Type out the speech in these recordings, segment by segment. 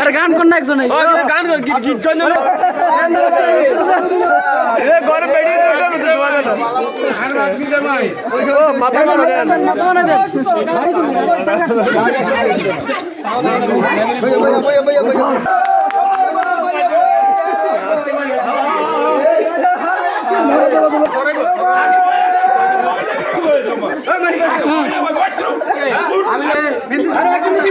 আরে গান কর না একজন গান কর, গীত গীত কর না। এ, ঘরে বেরিয়ে যেতে তো, দোয়া দেন না। ও, মাথা মারা দেন। মেন্ডি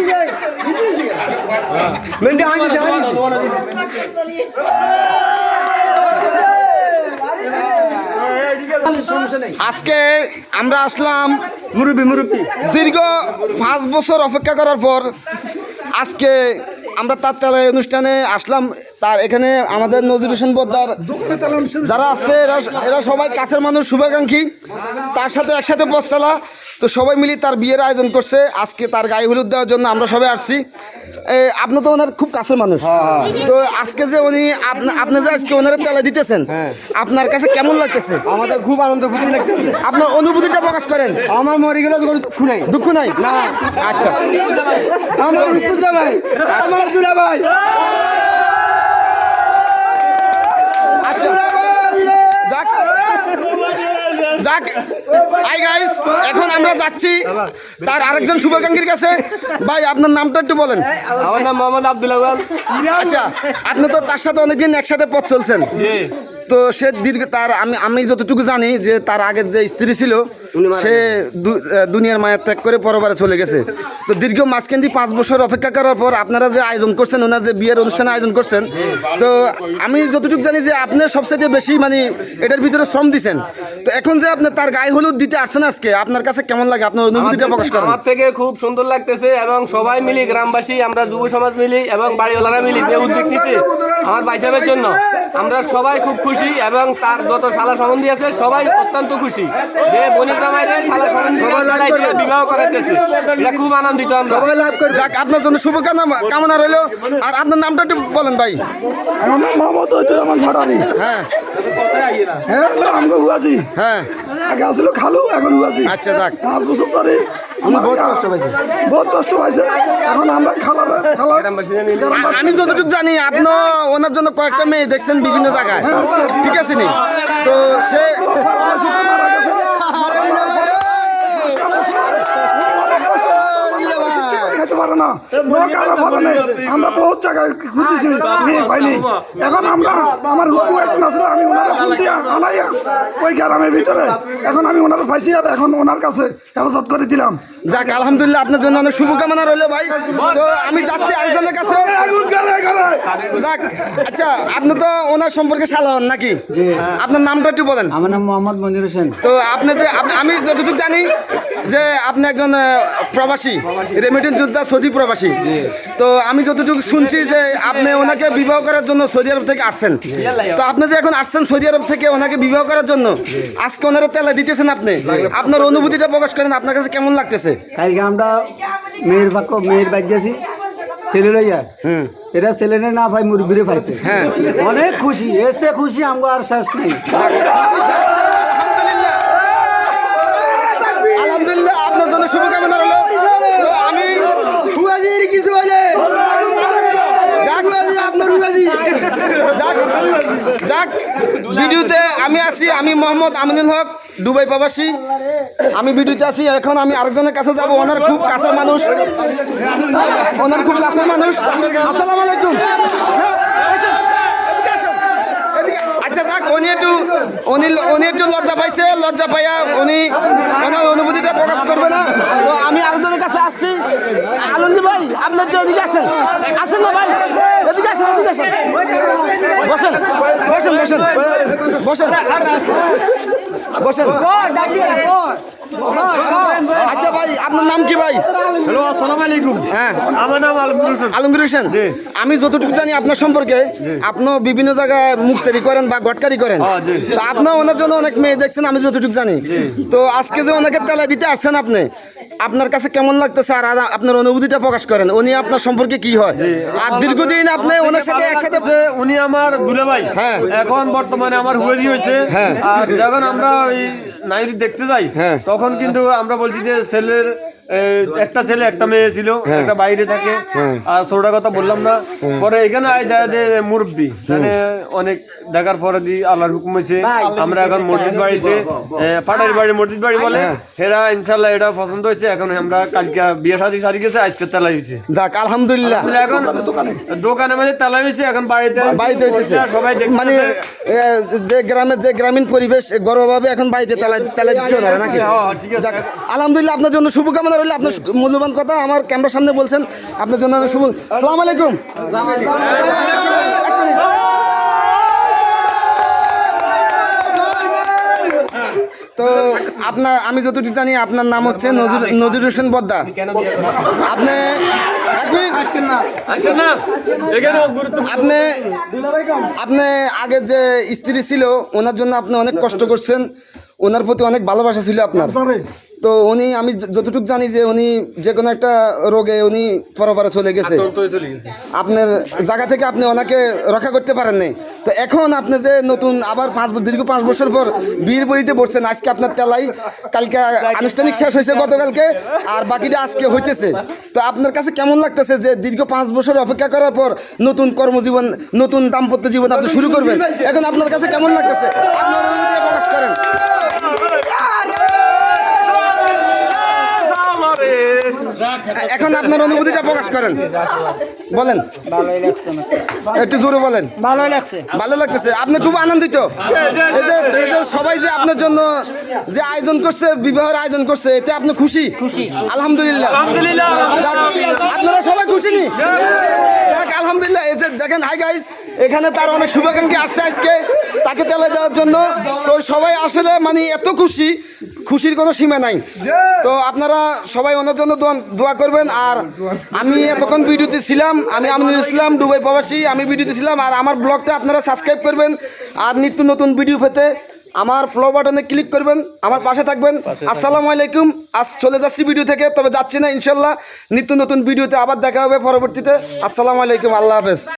আজকে আমরা আসলাম মুরুবি মুরব্বী। দীর্ঘ পাঁচ বছর অপেক্ষা করার পর আজকে আমরা তার তেলে অনুষ্ঠানে আসলাম। তার এখানে আমাদের নজরুল হোসেন বদ্দার, যারা আছে, এরা এরা সবাই কাছের মানুষ, শুভাকাঙ্ক্ষী। তার সাথে একসাথে বসচালা তো সবাই মিলে তার বিয়ের আয়োজন করছে। আজকে তার গায়ে হলুদ দেওয়ার জন্য আমরা সবাই আসছি। আপনি তো ওনার খুব কাছের মানুষ। তো আজকে যে উনি আপনা- যে আজকে ওনারা তেলে দিতেছেন আপনার কাছে কেমন লাগতেছে? আমাদের খুব আনন্দ ফুটি লাগতেছে। আপনার অনুভূতিটা প্রকাশ করেন। আমার মরে গেলে কোনো দুঃখ নাই। দুঃখ নাই? না। আচ্ছা। আমার ভাই আমার ভাই। আচ্ছা। যাক। যাক। হাই গাইস আমরা যাচ্ছি তার আরেকজন শুভাকাঙ্ক্ষীর কাছে। ভাই আপনার নামটা একটু বলেন। আমার নাম মোহাম্মদ আব্দুল আচ্ছা আপনি তো তার সাথে অনেকদিন একসাথে পথ চলছেন। তো সে দীর্ঘ তার আমি আমি যতটুকু জানি যে তার আগের যে স্ত্রী ছিল সে দুনিয়ার মায়া ত্যাগ করে পরবারে চলে গেছে। তো দীর্ঘ মাঝখান দিয়ে পাঁচ বছর অপেক্ষা করার পর আপনারা যে আয়োজন করছেন ওনার যে বিয়ের অনুষ্ঠানে আয়োজন করছেন তো আমি যতটুকু জানি যে আপনি সবচেয়ে বেশি মানে এটার ভিতরে শ্রম দিছেন। তো এখন যে আপনি তার গায়ে হলুদ দিতে আসছেন আজকে আপনার কাছে কেমন লাগে? আপনার অনুভূতিটা প্রকাশ করেন। আমার থেকে খুব সুন্দর লাগতেছে এবং সবাই মিলি গ্রামবাসী আমরা যুব সমাজ মিলি এবং বাড়িওয়ালারা মিলি যে উদ্যোগ নিচ্ছে আমার বাইসাবের জন্য। আমরা সবাই খুব খুশি এবং তার যত শালা সম্বন্ধী আছে সবাই অত্যন্ত খুশি। যে বণিক সম্বন্ধী বিবাহ করাইতেছে। এটা খুব আনন্দিত আমরা। যাক আপনার জন্য শুভকামনা কামনা রইল। আর আপনার নামটা একটু বলেন ভাই। আমার নাম মোহাম্মদ ওইদুর ভাটারি। হ্যাঁ। হ্যাঁ আমগো হুয়াজি হ্যাঁ। আগে আসলে খালু এখন হুয়াজি আচ্ছা যাক। পাঁচ বছর ধরে বহুত কষ্ট পাইছি। এখন আমরা আমি যতটুকু জানি আপনি ওনার জন্য কয়েকটা মেয়ে দেখছেন বিভিন্ন জায়গায়। ঠিক আছে নি? তো সে পারে না। নৌকারা পারে না আমরা বহুত জায়গায় খুঁজেছি মেয়ে পাইনি এখন আমরা আমার হুকু একজন আসলে আমি ওনারা ফোন দিয়ে আনাইয়া ওই গ্রামের ভিতরে। এখন আমি ওনারা পাইছি আর এখন ওনার কাছে হেফাজত করে দিলাম। যাক আলহামদুলিল্লাহ আপনার জন্য অনেক শুভকামনা রইল ভাই। তো আমি যাচ্ছি আরেকজনের কাছে। যাক আচ্ছা আপনি তো ওনার সম্পর্কে সালান নাকি? আপনার নামটা একটু বলেন। আমার নাম মোহাম্মদ মনির হোসেন। তো আপনি যে আমি যতটুকু জানি যে আপনি একজন প্রবাসী রেমিটেন্স যোদ্ধা সৌদি প্রবাসী। তো আমি যতটুকু শুনছি যে আপনি ওনাকে বিবাহ করার জন্য সৌদি আরব থেকে আসছেন। তো আপনি যে এখন আসছেন সৌদি আরব থেকে ওনাকে বিবাহ করার জন্য আজকে ওনারা তেলা দিতেছেন আপনি। আপনার অনুভূতিটা প্রকাশ করেন আপনার কাছে কেমন লাগতেছে? কালকে আমরা মেয়ের বাক্য মেয়ের বাইক গেছি ছেলে লইয়া। হুম। এরা ছেলেনে না ভাই মুরব্বীরে পাইছে। হ্যাঁ। অনেক খুশি এসে খুশি আমরা আর শেষ নেই। আলহামদুলিল্লাহ আপনার জন্য শুভকামনা রইল। তো আমি কিছু হলে যাক যাক যাক ভিডিওতে আমি আছি আমি মোহাম্মদ আমিনুল হক। দুবাই প্রবাসী। আমি ভিডিওতে আছি, এখন আমি আরেকজনের কাছে যাব। ওনার খুব কাছের মানুষ। ওনার খুব কাছের মানুষ। আসসালামু আলাইকুম। হ্যাঁ। আচ্ছা যাক, উনি একটু, উনি উনি একটু লজ্জা পাইছে, লজ্জা পাইয়া উনি ওনার অনুভূতিটা প্রকাশ করবে না। তো আমি আরেকজনের কাছে আসছি। আনন্দ ভাই আপনার একটু এদিকে আসেন। আসেন না ভাই, এদিকে আসেন এদিকে আসেন। বসেন বসেন বসেন। বসেন। বসেন। আচ্ছা ভাই আপনার নাম কি ভাই? হ্যালো আসসালামু আলাইকুম। হ্যাঁ। আমার নাম আলমগীর হোসেন। আলমগীর হোসেন? আমি যতটুকু জানি আপনার সম্পর্কে আপনি বিভিন্ন জায়গায় মুক্তারি করেন বা গটকারি করেন। হ্যাঁ, তো আপনার ওনার জন্য অনেক মেয়ে দেখছেন আমি যতটুকু জানি। তো আজকে যে ওনাকে তেলা দিতে আসছেন আপনি আপনার কাছে কেমন লাগতেছে আর আপনার অনুভূতিটা প্রকাশ করেন উনি আপনার সম্পর্কে কি হয় আর দীর্ঘদিন আপনি ওনার সাথে একসাথে উনি আমার দুলে ভাই হ্যাঁ। এখন বর্তমানে আমার হয়ে হয়েছে হ্যাঁ। আর যখন আমরা ওই নাইরি দেখতে যাই হ্যাঁ। তখন কিন্তু আমরা বলছি যে ছেলের একটা ছেলে একটা মেয়ে ছিল একটা বাইরে থাকে। আর ছোটা কথা বললাম না। পরে এখানে আই দেয় মুরব্বী। মানে অনেক দেখার পরে দি আল্লাহর হুকুম হয়েছে। আমরা এখন মসজিদ বাড়িতে পাটারি বাড়ি মসজিদ বাড়ি বলে। হেরা ইনশাল্লাহ এটা পছন্দ হয়েছে। এখন আমরা কালকে বিয়ে শাদী সারি গেছে আজকে তেলা হয়েছে। যাক আলহামদুলিল্লাহ। এখন দোকানে মানে তেলা হয়েছে এখন বাড়িতে বাড়িতে হইতেছে। সবাই। মানে যে গ্রামের যে গ্রামীণ পরিবেশ গর্বভাবে এখন বাড়িতে তেলা তেলা দিচ্ছে ওনারা নাকি? হ্যাঁ, ঠিক আছে। যাক, আলহামদুলিল্লাহ আপনার জন্য শুভকামনা রইল আপনার মূল্যবান কথা, আমার ক্যামেরার সামনে বলছেন, আপনার জন্য শুভ সালাম আলাইকুম। তো আপনার, আমি যতটুকু জানি আপনার নাম হচ্ছে নজরুল হোসেন বদ্দা। আপনি আপনি আপনি আগে যে স্ত্রী ছিল, ওনার জন্য আপনি অনেক কষ্ট করছেন, ওনার প্রতি অনেক ভালোবাসা ছিল আপনার। তো উনি আমি যতটুকু জানি যে উনি যে কোনো একটা রোগে উনি পরপারে চলে গেছে। আপনার জায়গা থেকে আপনি ওনাকে রক্ষা করতে পারেন নাই। তো এখন আপনি যে নতুন আবার পাঁচ দীর্ঘ পাঁচ বছর পর বীর বড়িতে পড়ছেন আজকে আপনার তেলাই কালকে আনুষ্ঠানিক শেষ হয়েছে গতকালকে আর বাকিটা আজকে হইতেছে। তো আপনার কাছে কেমন লাগতেছে যে দীর্ঘ পাঁচ বছর অপেক্ষা করার পর নতুন কর্মজীবন নতুন দাম্পত্য জীবন আপনি শুরু করবেন? এখন আপনার কাছে কেমন লাগতেছে? আপনার প্রকাশ করেন। এখন আপনার অনুভূতিটা প্রকাশ করেন। বলেন। একটু জোরে বলেন। ভালোই লাগছে। ভালো লাগতেছে। আপনি খুব আনন্দিত। এই যে এই যে সবাই যে আপনার জন্য যে আয়োজন করছে বিবাহের আয়োজন করছে এতে আপনি খুশি? খুশি। আলহামদুলিল্লাহ। আলহামদুলিল্লাহ। আপনারা সবাই খুশি নি? আলহামদুলিল্লাহ। এই যে দেখেন হাই গাইস এখানে তার অনেক শুভাকাঙ্ক্ষী আসছে আজকে তাকে তেলে দেওয়ার জন্য। তো সবাই আসলে মানে এত খুশি খুশির কোনো সীমা নাই। তো আপনারা সবাই ওনার জন্য দোয়া- করবেন। আর আমি এতক্ষণ ভিডিওতে ছিলাম আমি আমিনুল ইসলাম দুবাই প্রবাসী আমি ভিডিওতে ছিলাম আর আমার ব্লগটা আপনারা সাবস্ক্রাইব করবেন আর নিত্য নতুন ভিডিও পেতে আমার ফ্লো বাটনে ক্লিক করবেন আমার পাশে থাকবেন। আসসালামু আলাইকুম। আজ চলে যাচ্ছি ভিডিও থেকে তবে যাচ্ছি না ইনশাল্লাহ। নিত্য নতুন ভিডিওতে আবার দেখা হবে পরবর্তীতে। আসসালামু আলাইকুম আল্লাহ হাফেজ।